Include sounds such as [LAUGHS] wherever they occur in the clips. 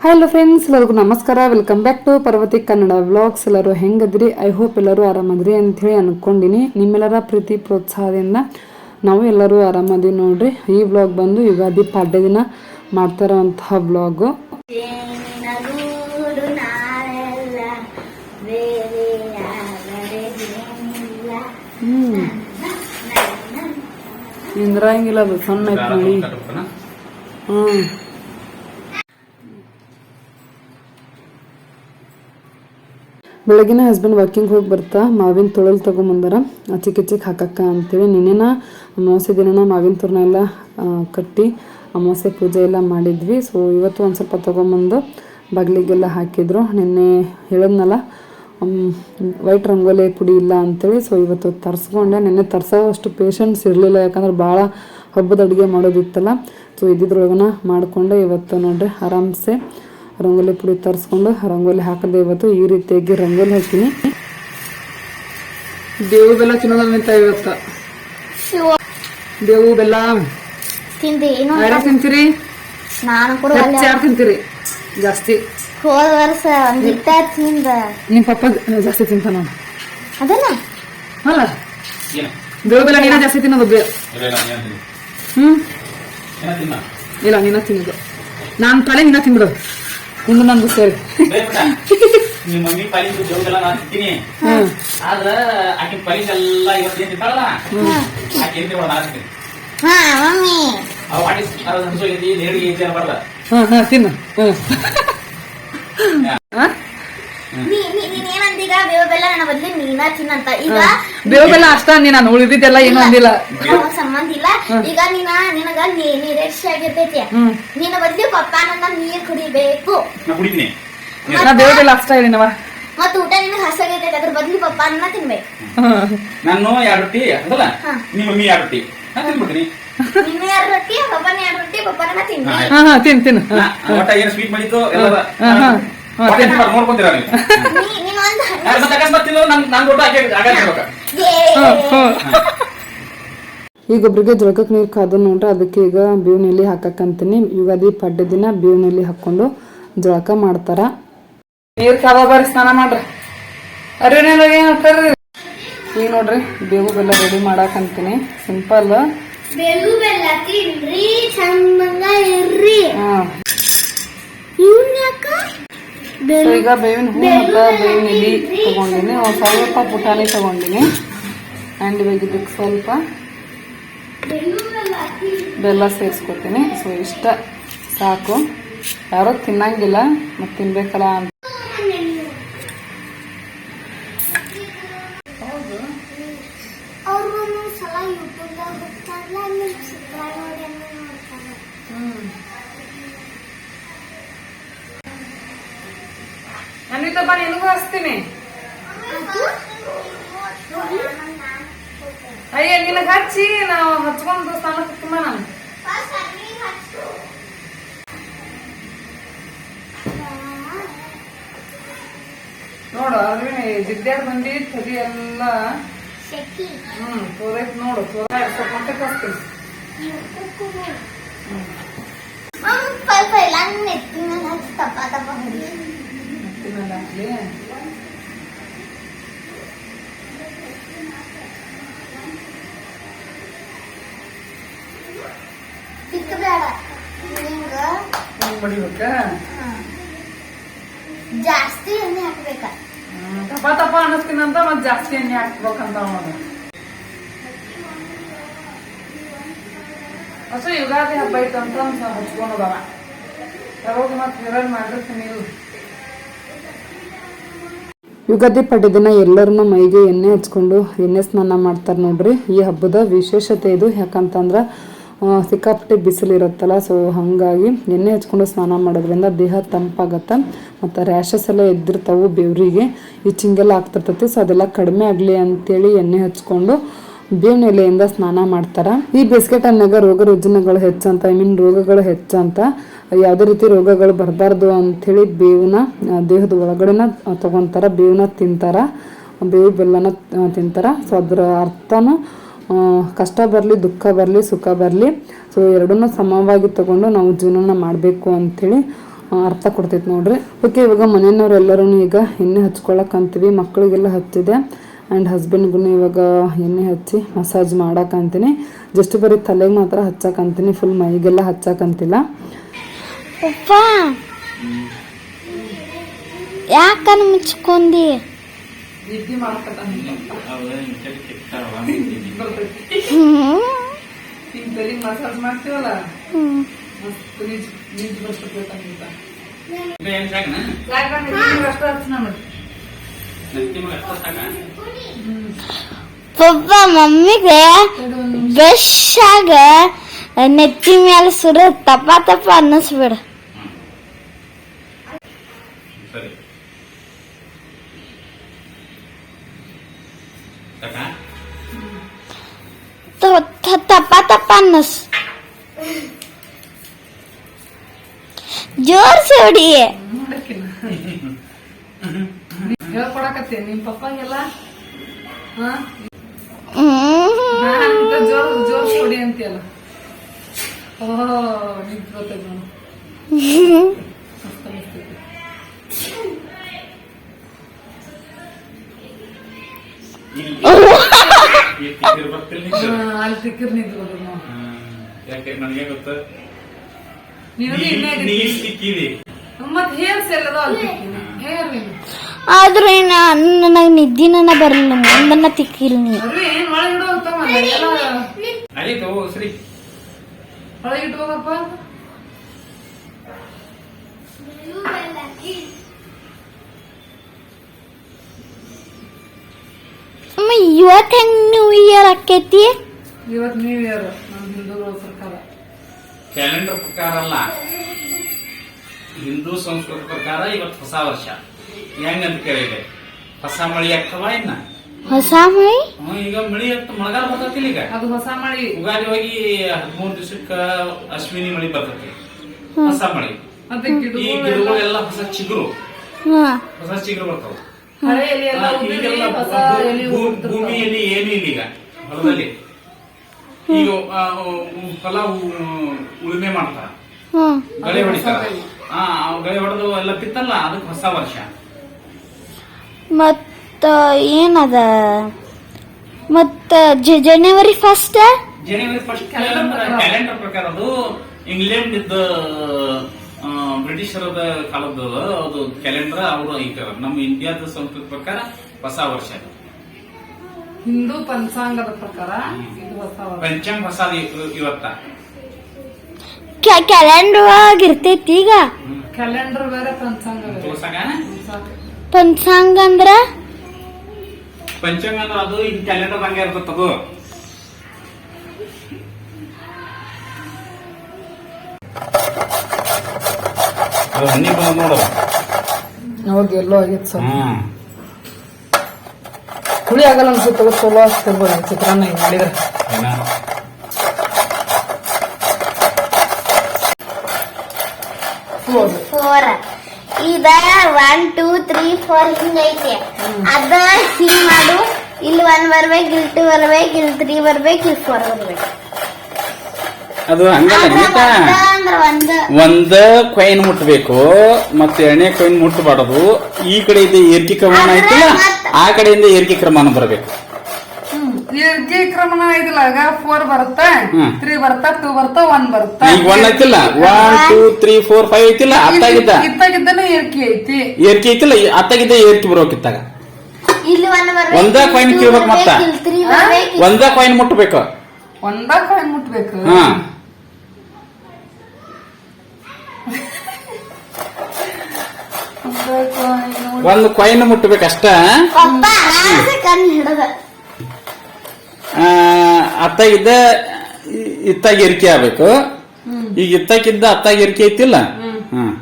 Hello friends ಎಲ್ಲರಿಗೂ ನಮಸ್ಕಾರ. Welcome back to Parvathi Kannada vlogs ಎಲ್ಲರೂ ಹೆಂಗದ್ರಿ? ಐ ಹೋಪ್ ಎಲ್ಲರೂ ಆರಾಮದ್ರಿ ಅಂಥೇಳಿ ಅನ್ಕೊಂಡಿನಿ. ನಿಮ್ಮೆಲ್ಲರ ಪ್ರೀತಿ ಪ್ರೋತ್ಸಾಹದಿಂದ ನಾವು ಎಲ್ಲರೂ ಆರಾಮದೀವಿ ನೋಡ್ರಿ. ಈ ವ್ಲಾಗ್ ಬಂದು ಯುಗಾದಿ ಪಾಡ್ಯ ದಿನ ಮಾಡ್ತಾ ಇರೋವಂತಹ ವ್ಲಾಗು ಹ್ಮ್. ಇಂದ್ರಂಗಿಲ್ಲ ಅದು ಸಣ್ಣ ಐತಿ ನೋಡಿ. ಬೆಳಗಿನ ಹಸ್ಬೆಂಡ್ ವರ್ಕಿಂಗ್ ಹೋಗಿ ಬರ್ತಾ, ಮಾವಿನ ತೊಳಲು ತೊಗೊಂಬಂದಾರ ಚಿಕ್ಕ ಚಿಕ್ಕ ಹಾಕಕ್ಕ ಅಂತೇಳಿ ನಿನ್ನೆನ ಅಮಾವಾಸ್ಯೆ ದಿನನ ಮಾವಿನ ತೋರಣ ಎಲ್ಲ ಕಟ್ಟಿ ಅಮಾವಾಸ್ಯೆ ಪೂಜೆ ಎಲ್ಲ ಮಾಡಿದ್ವಿ. ಸೊ ಇವತ್ತು ಒಂದು ಸ್ವಲ್ಪ ತೊಗೊಂಬಂದು ಬಾಗಿಲಿಗೆಲ್ಲ ಹಾಕಿದ್ರು. ನಿನ್ನೆ ಹೇಳಿದ್ನಲ್ಲ ವೈಟ್ ರಂಗೋಲಿ ಪುಡಿ ಇಲ್ಲ ಅಂತೇಳಿ. ಸೊ ಇವತ್ತು ತರಿಸ್ಕೊಂಡೆ. ನಿನ್ನೆ ತರ್ಸೋ ಅಷ್ಟು ಪೇಷನ್ಸ್ ಇರಲಿಲ್ಲ. ಯಾಕಂದ್ರೆ ಭಾಳ ಹಬ್ಬದ ಅಡುಗೆ ಮಾಡೋದಿತ್ತಲ್ಲ. ಸೊ ಇದ್ದಿದ್ರೊಳಗನ ಮಾಡಿಕೊಂಡೆ. ಇವತ್ತು ನೋಡ್ರಿ, ಆರಾಮ್ಸೆ. ರಂಗೋಲಿ ಪುಡಿ ತರಿಸ್ಕೊಂಡು ರಂಗೋಲಿ ಹಾಕಿದೆ ಇವತ್ತು ಈ ರೀತಿಯಾಗಿ ರಂಗೋಲಿ ಹಾಕಿನಿ. ಬೇವು ಬೆಲ್ಲ ತಿನ್ನೋದಂತ ಇವತ್ತ. ಬೇವು ಬೆಲ್ಲ. ತಿಂದು ಏನು ಯಾರು ತಿಂತೀರಿ? ತಿಂತೀರಿ? ಜಾಸ್ತಿ. ಹೋದ ವರ್ಷ ಒಂದಿಟ್ಟ ತಿಂದ. ನಿಮ್ಮ ಪಪ್ಪ ಜಾಸ್ತಿ ತಿಂತಾನ ಅದಲ್ಲ ಅಲ್ಲ. ಬೇವು ಬೆಲ್ಲ ನೀನ ಜಾಸ್ತಿ ತಿನ್ನೋದು ಬೇ. ಹ್ಮ್? ಏನ ತಿನ್ನ? ಇಲ್ಲ ನೀನ ತಿನ್ನೋದು. ನಾನು ತಲೆ ನಿನ್ನ ತಿನ್ಬಿಡು ಇನ್ನು ನಂದು ಸೇರಿ. ನಿಮ್ಮ ಮಮ್ಮಿ ಪಾಲಿಂದು ಜೋಗೆಲ್ಲ ನಾನು ತಿಂತೀನಿ ಹ್ಮ್ ಆದ್ರ ಆಕಿನ ಪಾಲಿಸ್ ಎಲ್ಲ ಇವತ್ತು ಏನ್ ತಿಂತಾಳಲ್ಲ? ಆಕೆ ಏನ್ ತಿಂಗಳ ನಾನು ತಿಂತೀನಿ. ಅವ್ ಆಟಿ ಅದು ಹಂಸೋಗೈತಿ ನೇಡಿಗೆ ಐತಿ ಅನ್ಬಾರ್ದ ಹಾ ಹಾ ತಿನ್ನು. ಹ್ಮ್ ಹಾ? ನೀ ನೀ ನೀನ್ ಏನಂದೀಗ ಬೇವು ಬೆಲ್ಲ ನನ್ನ ಬದ್ಲಿ ನೀನ ತಿನ್ನಂತ. ಈಗ ಬೇವು ಬೆಲ್ಲ ಅಷ್ಟ ಅಂದಿ ನಾನು ಉಳಿದಿದ್ದೆಲ್ಲ ಏನು ಅಂದಿಲ್ಲ. ನಮಗ್ ಸಂಬಂಧ ಇಲ್ಲ. ಈಗ ನೀನ ನಿನಗ ನೀ ನಿರೀಕ್ಷೆ ಆಗಿರ್ತೈತಿ. ಹ್ಮ್. ನಿನ್ನ ಬದ್ಲಿ ಪಪ್ಪಾನನ್ನ ನೀರ್ ಕುಡಿಬೇಕು. ನಾ ಕುಡಿತೀನಿ. ನಾ ಬೇವು ಬೆಲ್ಲ ಅಷ್ಟ ಹೇಳಿನವ. ಮತ್ತ ಊಟ ನಿನಗ ಹಸಾಗೈತೈತಿ ಅದ್ರ ಬದ್ಲಿ ಪಪ್ಪಾನನ್ನ ತಿನ್ಬೇಕು. ನಾನು ಎರಡು ರೊಟ್ಟಿ ಅದಲ್ಲ ಹಾ. ನಿಮ್ಮ ಮಮ್ಮಿ ಎರಡು ರೊಟ್ಟಿ. ನಾ ತಿನ್ಬಿಡ್ತೀನಿ. ನಿನ್ನ ಎರಡು ರೊಟ್ಟಿ ಪಪ್ಪನ ಎರಡು ರೊಟ್ಟಿ ಪಪ್ಪನ ತಿನ್ನಿ. ಹಾ, ತಿನ್ ತಿನ್ನು ನಾ ಒಟ್ಟ ಏನು ಸ್ವೀಟ್ ಮಾಡಿತ್ತು ಎಲ್ಲ ಹಾ, ಹಾ. ಈಗ ಒಬ್ರಿಗೆ ಜಳಕಕ್ಕೆ ನೀರು ಕಾದ ನೋಡ್ರಿ ಅದಕ್ಕೆ ಈಗ ಬೇವಿನಲ್ಲಿ ಹಾಕಕ್ಕಂತೀನಿ. ಯುಗಾದಿ ಪಡ್ಡೆ ದಿನ ಬೇವಿನಲ್ಲಿ ಹಾಕೊಂಡು ಜಳಕ ಮಾಡ್ತಾರ. ನೀರು ಕಾದ ಬರ್ರಿ ಸ್ನಾನ ಮಾಡ್ರಿ. ಅರಿವಿನಾಗ ಏನ್ ಹಾಕ್ತಾರ್ರಿ? ಈಗ ನೋಡ್ರಿ ಬೇವು ಬೆಲ್ಲ ರೆಡಿ ಮಾಡಾಕಂತೀನಿ. ಸಿಂಪಲ್ ಬೇವು ಬೆಲ್ಲ ತಿನ್ರಿ ಚಂದಂಗ ಇರ್ರಿ. ಹಾ. ಇವ್ನ್ ಯಾಕ? ಸೊ ಈಗ ಬೇವಿನ ಹೂ ಮತ್ತು ಬೇವಿನ ಎಲೆ ತಗೊಂಡಿನಿ. ಒಂದ್ ಸ್ವಲ್ಪ ಪುಟಾಣಿ ತಗೊಂಡಿನಿ. ಆ್ಯಂಡ್ ಇವಾಗ ಇದಕ್ಕೆ ಸ್ವಲ್ಪ ಬೆಲ್ಲ ಸೇರಿಸ್ಕೊತೀನಿ. ಸೊ ಇಷ್ಟ. ಸಾಕು. ಯಾರೋ ತಿನ್ನಂಗಿಲ್ಲ ಮತ್ತು ತಿನ್ಬೇಕಲ್ಲ ಅಂತ. ಅನಿತಪ್ಪ ನಿನಗೂ ಹಚ್ತೀನಿ. ಅಯ್ಯ ನಿನಗೆ ಹಚ್ಚಿ ನಾವು ಹಚ್ಕೊಂಡು ಸ್ನಾನ ತುಂಬ ನಾನು. ನೋಡು ಅದ್ರಲ್ಲಿ ಜಿದ್ದಾಡ್ ಬಂದಿ ತಡಿ ಎಲ್ಲ. ಹ್ಮ್ ತೋರೈತ್ ನೋಡು ತೋರ ಸ್ವಲ್ಪ ಮಟ್ಟಕ್ಕೆ ಹಚ್ತೀನಿ ಸ್ವಲ್ಪ ಹತ್ತಿಮೇಲೆ ಹಾಕ್ಲಿ ಜಾಸ್ತಿ ಎಣ್ಣೆ ಹಾಕ್ಬೇಕ. ಮತ್ ಜಾಸ್ತಿ ಎಣ್ಣೆ ಹಾಕ್ಬೇಕಂತ ಅವನು. ಹೊಸ ಯುಗಾದಿ ಹಬ್ಬ ಐತಂತ ಒಂದ್ ಸ್ವಲ್ಪ ಹಚ್ಕೊಂಡು ಬರ ಯಾವಾಗ ಮತ್ತೆ ಹಿರಲ್ ಮಾಡಿರ್ತೀನಿ ಇಲ್ಲ ಯುಗಾದಿ ಪಡ್ಡೆ ದಿನ ಎಲ್ಲರೂ ಮೈಗೆ ಎಣ್ಣೆ ಹಚ್ಕೊಂಡು ಎಣ್ಣೆ ಸ್ನಾನ ಮಾಡ್ತಾರೆ ನೋಡ್ರಿ. ಈ ಹಬ್ಬದ ವಿಶೇಷತೆ ಇದು. ಯಾಕಂತಂದ್ರೆ ಸಿಕ್ಕಾಪಟ್ಟೆ ಬಿಸಿಲು ಇರುತ್ತಲ್ಲ ಸೊ ಹಾಗಾಗಿ ಎಣ್ಣೆ ಹಚ್ಕೊಂಡು ಸ್ನಾನ ಮಾಡೋದ್ರಿಂದ ದೇಹ ತಂಪಾಗತ್ತೆ ಮತ್ತು ರ್ಯಾಷಸ್ ಎಲ್ಲ ಎದ್ದಿರ್ತಾವು ಬೆವರಿಗೆ. ಈ ಚಿಂಗೆಲ್ಲ ಆಗ್ತಿರ್ತೈತಿ, ಸೊ ಅದೆಲ್ಲ ಕಡಿಮೆ ಆಗಲಿ ಅಂತೇಳಿ ಎಣ್ಣೆ ಹಚ್ಕೊಂಡು ಬೇವಿನ ಎಲೆಯಿಂದ ಸ್ನಾನ ಮಾಡ್ತಾರೆ. ಈ ಬಿಸ್ಕೆಟ್ ಅನ್ನಾಗ ರೋಗ ರುಜಿನಗಳು ಹೆಚ್ಚಂತ ಐ ಮೀನ್ ರೋಗಗಳು ಹೆಚ್ಚಂತ ಯಾವುದೇ ರೀತಿ ರೋಗಗಳು ಬರಬಾರ್ದು ಅಂಥೇಳಿ ಆ, ದೇಹದ ಒಳಗಡೆನ ತಗೊಂತಾರ ಬೇವನ್ನ ತಿಂತಾರ ಬೇವು ಬೆಲ್ಲನ ತಿಂತಾರೆ. ಸೊ ಅದರ ಅರ್ಥನೂ ಕಷ್ಟ ಬರಲಿ ದುಃಖ ಬರಲಿ ಸುಖ ಬರಲಿ ಸೊ ಎರಡನ್ನೂ ಸಮವಾಗಿ ತಗೊಂಡು ನಾವು ಜೀವನ ಮಾಡಬೇಕು ಅಂಥೇಳಿ ಅರ್ಥ ಕೊಡ್ತೈತೆ ನೋಡ್ರಿ. ಓಕೆ ಇವಾಗ ಮನೆಯವ್ರು ಎಲ್ಲರೂ ಈಗ ಎಣ್ಣೆ ಹಚ್ಕೊಳಕ್ ಅಂತೀವಿ. ಮಕ್ಕಳಿಗೆಲ್ಲ ಹಚ್ಚಿದೆ. ಆ್ಯಂಡ್ ಹಸ್ಬೆಂಡ್ಗೂ ಇವಾಗ ಎಣ್ಣೆ ಹಚ್ಚಿ ಮಸಾಜ್ ಮಾಡಕ್ಕಂತೀನಿ ಜಸ್ಟ್ ಬರೀ ತಲೆಗೆ ಮಾತ್ರ ಹಚ್ಚಕ್ಕಂತೀನಿ ಫುಲ್ ಮೈಗೆಲ್ಲ ಹಚ್ಚಕ್ಕಂತಿಲ್ಲ ಪಪ್ಪ ಯಾಕನ್ ಮುಚ್ಕೊಂಡಿ? ಮಸಾಜ್ ಮಾಡ್ತೀವಲ್ಲ? ಪಪ್ಪ ಮಮ್ಮಿಗೆ ಆಗ ನೆತ್ತಿ ಮೇಲೆ ಸುರ ತಪ್ಪ ತಪ್ಪ ಅನ್ನಿಸ್ಬಿಡ. ತ- ತ- ತಪ್ಪ ತಪ್ಪ ಅನ್ನಿಸ್ ಜೋರ್ಸಿ ಹೊಡಿ ಹೇಳ್ಕೊಡಕತ್ತೀನಿ ನಿಮ್ಮ ಪಪ್ಪಗೆಲ್ಲ ಹಾ ಹ್ಮ್ ಜೋರ್ ಜೋರ್ ಕೊಡಿ ಅಂತೀಯಲ್ಲ ಓಹ್ ನಿಂತ್ ಬರ್ತೈತೆ ನೋಡು. ಮಸ್ತ್ ಅನಿಸ್ತೈತಿ. ಈ ತಿಕ್ಕಿರ್ ಬರ್ತಿಲ್ಲ ನಿಂಗೆ? ಹಾ, ಅಲ್ಲಿ ತಿಕ್ಕಿರ್ ನಿಂತ್ ಬರ್ತೈತೆ ನೋಡು. ಹ್ಮ್. ಯಾಕೆ ನನಗೆ ಗೊತ್ತ? ನೀ- ನೀ ಆಗಿರ್ತೀವಿ. ಸಿಕ್ಕಿದಿ. ಮತ್ತ್ ಹೇರ್ಸ್ ಎಲ್ಲದೋ ಅಲ್ಲಿ ಹೇರ್? ನೀನು. ಆದ್ರೂ ನನಗೆ ನಿದ್ದಿನ ಬರಲಿಲ್ಲ ಮುಂದನ್ನ ತಿಕ್ಕಿಲ್ಲ ನೀ ಆಯ್ತು ಸರಿ. ಅಮ್ಮ ಇವತ್ತು ಹೆಂಗ್ ನ್ಯೂ ಇಯರ್ ಆಕೈತಿ? ಇವತ್ ನ್ಯೂ ಇಯರ್ ನಮ್ಮ ಹಿಂದೂಗಳ ಪ್ರಕಾರ. ಕ್ಯಾಲೆಂಡರ್ ಪ್ರಕಾರ ಅಲ್ಲ. ಹಿಂದೂ ಸಂಸ್ಕೃತಿ ಪ್ರಕಾರ ಇವತ್ತು ಹೊಸ ವರ್ಷ. ಹೆಂಗಂತ ಕೇಳಿದೆ? ಹೊಸ ಮಳಿ ಆಗ್ತವ ಇನ್ನ? ಹೊಸ ಮಳಿ? ಹ್ಮ್, ಈಗ ಮಳಿ ಅಂತ ಮಳೆಗಾಲ ಬರ್ತೈತಿಲ್ಲ ಈಗ. ಅದು ಹೊಸ ಮಳಿ. ಉಗಾದಿ ಹೋಗಿ ಹದಿಮೂರು ದಿವಸಕ್ಕ ಅಶ್ವಿನಿ ಮಳಿ ಬರ್ತೈತಿ. ಹೊಸ ಮಳಿ. ಮತ್ತೆ ಈ ಗಿಡಗಳು ಗಿಡಗಳೆಲ್ಲ ಹೊಸ ಚಿಗುರು. ಹಾ. ಹೊಸ ಚಿಗುರು ಬರ್ತಾವ. ಹಳೆ ಎಲೆ ಎಲ್ಲ ಆ, ಉದುರಿ ಈಗೆಲ್ಲ ಹೊಸ ಎಲೆ ಭೂ- ಉದುರ್ತಾವ. ಭೂಮಿಯಲ್ಲಿ ಏನು ಇಲ್ಲ ಈಗ ಹೊಲದಲ್ಲಿ ಈಗ ಆ, ಉ- ಉ- ಉಳುಮೆ ಮಾಡ್ತಾರ. ಹಾ. ಗಳೆ ಹೊಡಿತಾರ. ಹಾ ಅವ್ ಗಳೆ ಹೊಡೆದು ಎಲ್ಲ ಬಿತ್ತಲ್ಲ ಅದಕ್ಕೆ ಹೊಸ ವರ್ಷ. ಮತ್ತ ಏನದ? ಮತ್ತ ಜ- ಜನವರಿ ಫಸ್ಟ್ ಜನವರಿ ಫಸ್ಟ್ ಕ್ಯಾಲೆಂಡರ್ ಪ್ರಕಾರ. ಅದು ಇಂಗ್ಲೆಂಡ್ ಇದ್ದ ಬ್ರಿಟಿಷರದ ಕಾಲದ ಅದು ಕ್ಯಾಲೆಂಡರ್ ಅವರು ಈಗ ನಮ್ಮ ಇಂಡಿಯಾದ ಸಂಸ್ಕೃತಿ ಪ್ರಕಾರ ಹೊಸ ವರ್ಷ ಹಿಂದೂ ಪಂಚಾಂಗದ ಪ್ರಕಾರ. ಪಂಚಾಂಗ ಹೊಸ ಇವತ್ತ. ಕ್ಯಾಲೆಂಡರ್ ಆಗಿರ್ತೈತಿ ಈಗ? ಕ್ಯಾಲೆಂಡರ್ ಬೇರೆ ಪಂಚಾಂಗ. ಪಂಚಾಂಗ ಅಂದ್ರ ಪಂಚಾಂಗ. ಅಂದ್ರೆ? ಅದು ಈಗ ಕ್ಯಾಲೆಂಡರ್ ಹಂಗೆ ಇರ್ತದ ಅದು. ಅದು ಹಣ್ಣಿ ಬಂದ್ ಎಲ್ಲೋ ಹುಳಿ ಆಗಲ್ಲ ಅನ್ಸುತ್ತೆ ಚಲೋ ಆಗ್ತಿರ್ಬೋದು ಚಿತ್ರಾನ್ನ ಹಿಂಗ್ ಮಾಡಿದ್ರೆ. ಏನ? ಹೌದು ಫೋರ್ ಇದ ಒನ್ ಟೂ ತ್ರೀ ಫೋರ್ ಹಿಂಗೈತೆ ಅದ ಹಿಂಗ್ ಮಾಡು. ಇಲ್ಲಿ ಒನ್ ಬರ್ಬೇಕು ಇಲ್ಲಿ ಟೂ ಬರ್ಬೇಕು ಇಲ್ಲಿ ತ್ರೀ ಬರ್ಬೇಕು ಇಲ್ಲಿ ಫೋರ್ ಬರ್ಬೇಕು. ಅದು ಹಂಗಲ್ಲ ಒಂದ ಕೊಯ್ನ್ ಮುಟ್ಬೇಕು ಮತ್ತೆ ಎಣ್ಣೆ ಕೊಯ್ನ್ ಮುಟ್ಟಬಾರದು ಈ ಕಡೆಯಿಂದ ಏರ್ಕಿ ಕ್ರಮಾನ ಐತಿಲ್ಲ ಆ ಕಡೆಯಿಂದ ಏರ್ಕಿ ಕ್ರಮಾನ ಬರಬೇಕು. ಏರ್ಕೆ ಕ್ರಮಣ ಐತಿಲ್ಲ ಆಗ ಫೋರ್ ಬರುತ್ತಾ. ತ್ರೀ ಬರ್ತಾ ಟೂ ಬರ್ತಾ ಒನ್ ಬರ್ತಾ ಈಗ one ಐತಿಲ್ಲ. One two three four five ಐತಿಲ್ಲ ಅತ್ತಾಗಿದ್ದ. ಇತ್ತಾಗಿದ್ದಾನೆ ಏರ್ಕಿ ಐತಿ. ಏರ್ಕಿ ಐತಿಲ್ಲ ಅತ್ತಾಗಿದ್ದ ಏರ್ಕಿ ಬರ್ಬೇಕು ಒಂದ ಕಾಯಿನ್ ಕೀಳ್ಬೇಕು ಮತ್ತ. ಒಂದ ಕಾಯಿನ್ ಮುಟ್ಟಬೇಕು ಒಂದ ಕಾಯಿ ಮುಟ್ಬೇಕು. ಒಂದ ಕೊಯ್ನ್ ನೋಡಿ. ಒಂದು ಕಾಯಿನ್ ಮುಟ್ಟಬೇಕಷ್ಟ ಅತ್ತ ಇದ್ದ ಇತ್ತಾಗ ಇರಿಕೆ ಆಗ್ಬೇಕು. ಈಗ ಇತ್ತಾಗಿದ್ದ ಅತ್ತಾಗ ಇರಿಕೆ ಐತಿಲ್ಲ? ಹ್ಮ್.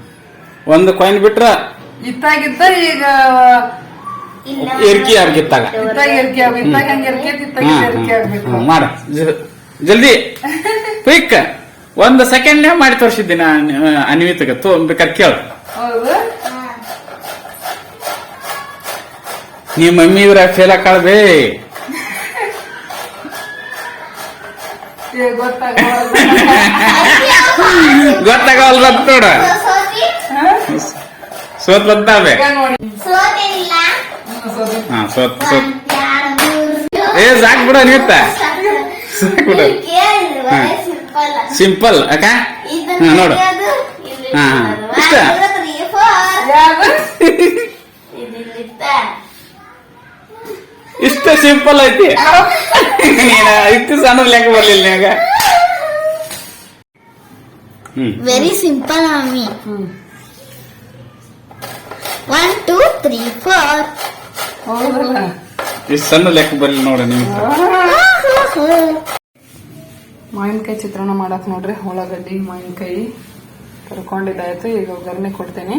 ಒಂದು ಕೊಯ್ನ್ ಬಿಟ್ರ ಇತ್ತಾಗಿದ್ದ ಈಗ ಇರಿಕೆ ಏರಿಕೆ ಆಗ್ಬಿತ್ತಾಗ ಮಾಡ. ಜಲ್ದಿ. [LAUGHS] ಕ್ವಿಕ್. ಒಂದು ಸೆಕೆಂಡ್ ಮಾಡಿ ತೋರಿಸಿದ್ದೀನಿ ಅನ್ವಿತಗ. ತೋ ಬೇಕಾದ್ರೆ ಕೇಳು. ನೀ ಮಮ್ಮಿ ಇವ್ರ ಫೇಲ್ ಹಾಕಾಳ್ಬೇ. ಏ ಗೊತ್ತಾಗ ಗೊತ್ತಾಗವಲ್ದ ನೋಡ. ಸೋತ್? ಬಂತಾವೆ. ಹಾ ಸೋತ್ ಸೋತ್. ಏ ಸಾಕ್ ಬಿಡ ನೀತ ಸಾಕ್ ಬಿಡ. ಸಿಂಪಲ್ ಅಕ್ಕ? ಹಾ, ನೋಡು. ಹಾ. ಇಷ್ಟ? ಇಷ್ಟ ಸಿಂಪಲ್ ಐತಿ. ನೀನ ಇಷ್ಟು ಸಣ್ಣ ಲೆಕ್ಕ ಬರ್ಲಿಲ್ಲ ನಿನಗ. ಹ್ಮ್. Very simple mummy hmm. One two three four ಇಷ್ಟು ಸಣ್ಣ ಲೆಕ್ಕ ಬರ್ಲಿಲ್ಲ ನೋಡ ನಿಮ್ಗೆ ಮಾವಿನಕಾಯಿ ಚಿತ್ರಾನ್ನ ಮಾಡಕ್ ನೋಡ್ರಿ ಉಳ್ಳಾಗಡ್ಡಿ ಮಾವಿನಕಾಯಿ. ಕರ್ಕೊಂಡಿದ್ದಾಯ್ತು ಈಗ ಒಗ್ಗರಣೆ ಕೊಡ್ತೇನೆ.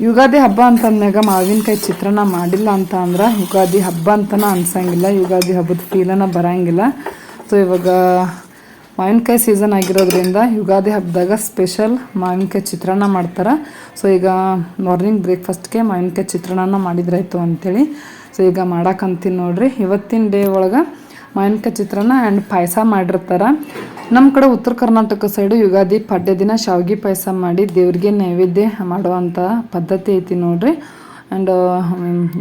ಯುಗಾದಿ ಹಬ್ಬ ಅಂತಂದ್ಮ್ಯಾಗ ಮಾವಿನಕಾಯಿ ಚಿತ್ರಾನ್ನ ಮಾಡಿಲ್ಲ ಅಂತ ಅಂದ್ರೆ ಯುಗಾದಿ ಹಬ್ಬ ಅಂತನ ಅನ್ಸಂಗಿಲ್ಲ, ಯುಗಾದಿ ಹಬ್ಬದ ಫೀಲನ ಬರಂಗಿಲ್ಲ. ಸೊ ಇವಾಗ ಮಾವಿನಕಾಯಿ ಸೀಸನ್ ಆಗಿರೋದ್ರಿಂದ ಯುಗಾದಿ ಹಬ್ಬದಾಗ ಸ್ಪೆಷಲ್ ಮಾವಿನಕಾಯಿ ಚಿತ್ರಾನ್ನ ಮಾಡ್ತಾರೆ. ಸೊ ಈಗ ಮಾರ್ನಿಂಗ್ ಬ್ರೇಕ್ಫಾಸ್ಟ್ಗೆ ಮಾವಿನಕಾಯಿ ಚಿತ್ರಾನ್ನ ಮಾಡಿದ್ರಾಯ್ತು ಅಂತೇಳಿ. ಸೊ ಈಗ ಮಾಡಕ್ಕಂತೀನಿ ನೋಡ್ರಿ. ಇವತ್ತಿನ ಡೇ ಒಳಗೆ ಮಾವಿನಕಾಯಿ ಚಿತ್ರಾನ್ನ ಆ್ಯಂಡ್ ಪಾಯಸ ಮಾಡಿರ್ತಾರೆ. ನಮ್ಮ ಕಡೆ ಉತ್ತರ ಕರ್ನಾಟಕ ಸೈಡು ಯುಗಾದಿ ಪಾಡ್ಯ ದಿನ ಶಾವಿಗೆ ಪಾಯಸ ಮಾಡಿ ದೇವ್ರಿಗೆ ನೈವೇದ್ಯ ಮಾಡುವಂಥ ಪದ್ಧತಿ ಐತಿ ನೋಡ್ರಿ. ಆ್ಯಂಡ್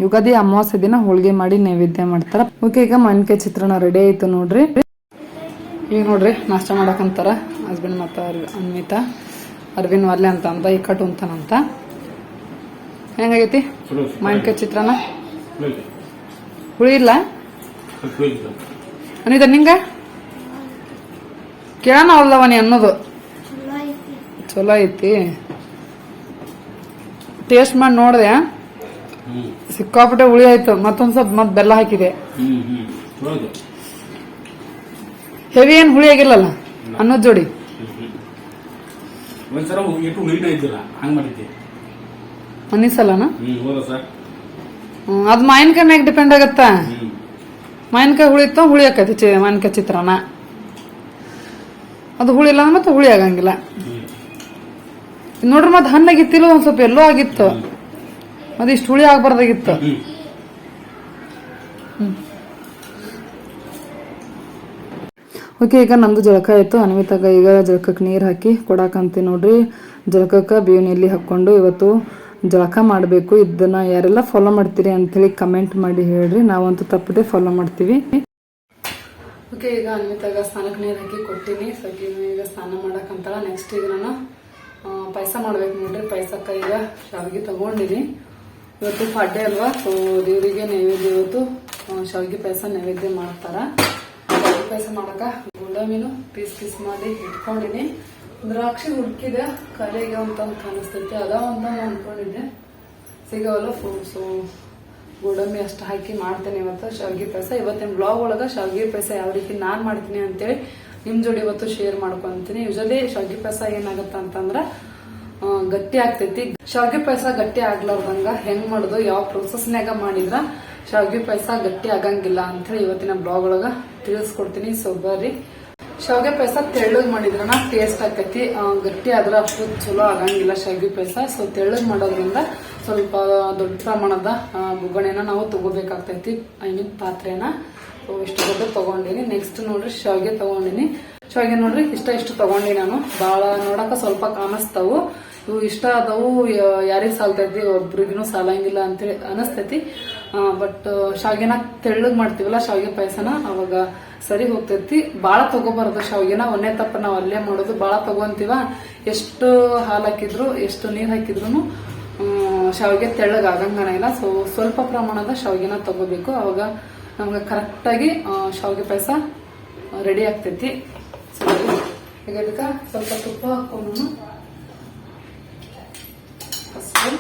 ಯುಗಾದಿ ಅಮಾವಾಸ್ಯೆ ದಿನ ಹೋಳಿಗೆ ಮಾಡಿ ನೈವೇದ್ಯ ಮಾಡ್ತಾರೆ. ಓಕೆ ಈಗ ಮಾವಿನಕಾಯಿ ಚಿತ್ರಾನ್ನ ರೆಡಿ ಆಯಿತು ನೋಡ್ರಿ. ಈಗ ನೋಡ್ರಿ ನಾಷ್ಟ ಮಾಡಕ್ಕಂತಾರ ಹಸ್ಬೆಂಡ್ ಮತ್ತು ಅನ್ವಿತ. ಅರವಿಂದ್ ವಾಲ್ಯ ಅಂತ ಅಂತ ಕಟ್ಟು ಅಂತಾನಂತ ಹೆಂಗಾಗೈತಿ? ಮಾವಿನಕಾಯಿ ಚಿತ್ರಾನ್ನ ಹುಳಿ ಇಲ್ಲ. ಅನಿತ ನಿಂಗ? ಕೇಳೋಣ ಅಲ್ಲವ ನೀ ಅನ್ನೋದು. ಚಲೋ ಐತಿ. ಟೇಸ್ಟ್ ಮಾಡಿ ನೋಡಿದೆ ಸಿಕ್ಕಾಪಟ್ಟೆ ಹುಳಿ ಆಯ್ತು. ಮತ್ತೊಂದ್ ಸ್ವಲ್ಪ ಮತ್ ಬೆಲ್ಲ ಹಾಕಿದೆ. ಹೆವಿ ಏನ್ ಹುಳಿ ಆಗಿಲ್ಲಲ್ಲ? ಅನ್ನೋದ್ ಜೋಡಿ. ಅನ್ನಿಸಲ್ಲ ಅದ್ ಮಾವಿನಕಾಯಿ ಮ್ಯಾಗ ಡಿಪೆಂಡ್ ಆಗತ್ತ? ಮಾವಿನಕಾಯಿ ಹುಳಿ ಇತ್ತು ಹುಳಿ ಆಕೈತಿ ಚಿ ಮಾವಿನಕಾಯಿ ಚಿತ್ರಾನ್ನ. ಅದು ಹುಳಿ ಇಲ್ಲ ಅಂದ್ರೆ ಮತ್ತೆ ಹುಳಿ ಆಗಂಗಿಲ್ಲ. ನೋಡ್ರಿ ಮತ್ತೆ ಹಣ್ಣಾಗಿತ್ತಿಲ್ಲ ಒಂದ್ ಸ್ವಲ್ಪ ಎಲ್ಲೋ ಆಗಿತ್ತು. ಮತ್ತೆ ಇಷ್ಟು ಹುಳಿ ಆಗ್ಬಾರ್ದಾಗಿತ್ತು. ಓಕೆ ಈಗ ನಮ್ದು ಜಳಕ ಆಯ್ತು. ಅನ್ವಿತಾಗ ಈಗ ಜಳಕಕ್ಕೆ ನೀರು ಹಾಕಿ ಕೊಡಾಕಂತೀವಿ ನೋಡ್ರಿ. ಜಳಕಕ್ಕೆ ಬೇವಿನ ಎಲ್ಲಿ ಹಾಕ್ಕೊಂಡು ಇವತ್ತು ಜಳಕ ಮಾಡಬೇಕು. ಇದನ್ನ ಯಾರೆಲ್ಲ ಫಾಲೋ ಮಾಡ್ತೀರಿ ಅಂತೇಳಿ ಕಮೆಂಟ್ ಮಾಡಿ ಹೇಳ್ರಿ. ನಾವಂತೂ ತಪ್ಪದೆ ಫಾಲೋ ಮಾಡ್ತೀವಿ. ಓಕೆ ಈಗ ಅನ್ವಿತಾಗ ಸ್ನಾನಕ್ಕೆ ನೀರು ಹಾಕಿ ಕೊಟ್ಟಿನಿ ಈಗ ಸ್ನಾನ ಮಾಡಕ್ಕಂತಾಳ ನೆಕ್ಸ್ಟ್ ಈಗ ನಾನು ಪಾಯಸ ಮಾಡ್ಬೇಕು ನೋಡ್ರಿ. ಪಾಯಸಕ್ಕೆ ಈಗ ಶಾವಿಗೆ ತಗೊಂಡಿನಿ. ಇವತ್ತು ಪಾಡ್ಯ ಅಲ್ವಾ? ಸೊ ದೇವರಿಗೆ ನೈವೇದ್ಯ ಇವತ್ತು ಶಾವಿಗೆ ಪಾಯಸ ನೈವೇದ್ಯ ಮಾಡ್ತಾರೆ. ಶಾವಿಗೆ ಪಾಯಸ ಮಾಡಕ ಗುಲಾಮಿನು ಪೀಸ್ ಪೀಸ್ ಮಾಡಿ ಇಟ್ಕೊಂಡಿನಿ. ದ್ರಾಕ್ಷಿ ಹುಡುಕಿದೆ ಕಲೆಗೆ ಅಂತ ಕಾಣಿಸ್ತೈತೆ. ಅದಾವ ಅಂತ ನಾನು ಅನ್ಕೊಂಡಿದ್ದೆ. ಸಿಗವಲ್ಲ ಫ್ರೂಟ್ಸು ಗೋಡಂಬಿ ಅಷ್ಟು ಹಾಕಿ ಮಾಡ್ತೇನೆ ಇವತ್ತು, ಶಾವಿಗೆ ಪಾಯಸ. ಇವತ್ತಿನ ಬ್ಲಾಗ್ ಒಳಗೆ ಶಾವಿಗೆ ಪಾಯಸ ಯಾವ ರೀತಿ ನಾನು ಮಾಡ್ತೀನಿ ಅಂತೇಳಿ ನಿಮ್ಮ ಜೋಡಿ ಇವತ್ತು ಶೇರ್ ಮಾಡ್ಕೊಂತೀನಿ. ಯೂಶಲಿ ಶಾವಿಗೆ ಪಾಯಸ ಏನಾಗುತ್ತೆ ಅಂತಂದ್ರೆ ಗಟ್ಟಿ ಆಗ್ತೈತಿ. ಶಾವಿಗೆ ಪಾಯಸ ಗಟ್ಟಿ ಆಗ್ಲಾರ್ದಂಗ ಹೆಂಗ್ ಮಾಡೋದು, ಯಾವ ಪ್ರೊಸೆಸ್ನಾಗ ಮಾಡಿದ್ರ ಶಾವಿಗೆ ಪಾಯಸ ಗಟ್ಟಿ ಆಗಂಗಿಲ್ಲ ಅಂತೇಳಿ ಇವತ್ತಿನ ಬ್ಲಾಗ್ ಒಳಗ ತಿಳಿಸ್ಕೊಡ್ತೀನಿ. ಸೊ ಬರ್ರಿ. ಶಾವಿಗೆ ಪಾಯಸ ತೆಳ್ಳಗ್ ಮಾಡಿದ್ರನ ಟೇಸ್ಟ್ ಆಕೈತಿ. ಗಟ್ಟಿ ಆದ್ರೆ ಅಷ್ಟು ಚಲೋ ಆಗಂಗಿಲ್ಲ ಶಾವಿಗೆ ಪಾಯಸ ಸೊ ತೆಳ್ಳಗ್ ಮಾಡೋದ್ರಿಂದ ಸ್ವಲ್ಪ ದೊಡ್ಡ ಪ್ರಮಾಣದ ಆ, ಬುಗ್ಗಣೆನ ನಾವು ತಗೋಬೇಕಾಗ್ತೈತಿ. I mean ಪಾತ್ರೆನ. ಇಷ್ಟು ದೊಡ್ಡ ತಗೊಂಡಿನಿ. ನೆಕ್ಸ್ಟ್ ನೋಡ್ರಿ ಶಾವಿಗೆ ತಗೊಂಡಿನಿ. ಶಾವಿಗೆ ನೋಡ್ರಿ ಇಷ್ಟ ಇಷ್ಟು ತಗೊಂಡಿ ನಾನು. ಬಾಳ ನೋಡಕ ಸ್ವಲ್ಪ ಕಾಣಿಸ್ತಾವು. ಇವು ಇಷ್ಟ ಆದವು ಯಾರಿಗೆ ಸಾಲ್ತೈತಿ ಒಬ್ರಿಗೂ ಸಾಲಂಗಿಲ್ಲ ಅಂತೇಳಿ ಅನಸ್ತೈತಿ. ಬಟ್ ಶಾವಿಗೆನ ತೆಳ್ಳಗ್ ಮಾಡ್ತೀವಲ್ಲ, ಶಾವಿಗೆ ಪಾಯಸನ, ಅವಾಗ ಸರಿ ಹೋಗ್ತೈತಿ. ಬಾಳ ತಗೋಬಾರ್ದು ಶಾವಿಗೆನ, ಒಂದೇ ತಪ್ಪ ನಾವು ಅಲ್ಲೇ ಮಾಡೋದು. ಬಾಳ ತಗೊಂತೀವ. ಎಷ್ಟು ಹಾಲು ಹಾಕಿದ್ರು, ಎಷ್ಟು ನೀರು ಹಾಕಿದ್ರು ಶಾವಿಗೆ ತೆಳ್ಳಗ್ ಆಗಂಗನ ಇಲ್ಲ. ಸೊ ಸ್ವಲ್ಪ ಪ್ರಮಾಣದ ಶಾವಿಗೆನ ತಗೋಬೇಕು. ಅವಾಗ ನಮ್ಗೆ ಕರೆಕ್ಟಾಗಿ ಶಾವಿಗೆ ಪಾಯಸ ರೆಡಿ ಆಗ್ತೈತಿ. ಈಗ ಇದಕ್ಕೆ ಸ್ವಲ್ಪ ತುಪ್ಪ ಹಾಕೊಂಡು ಫಸ್ಟ್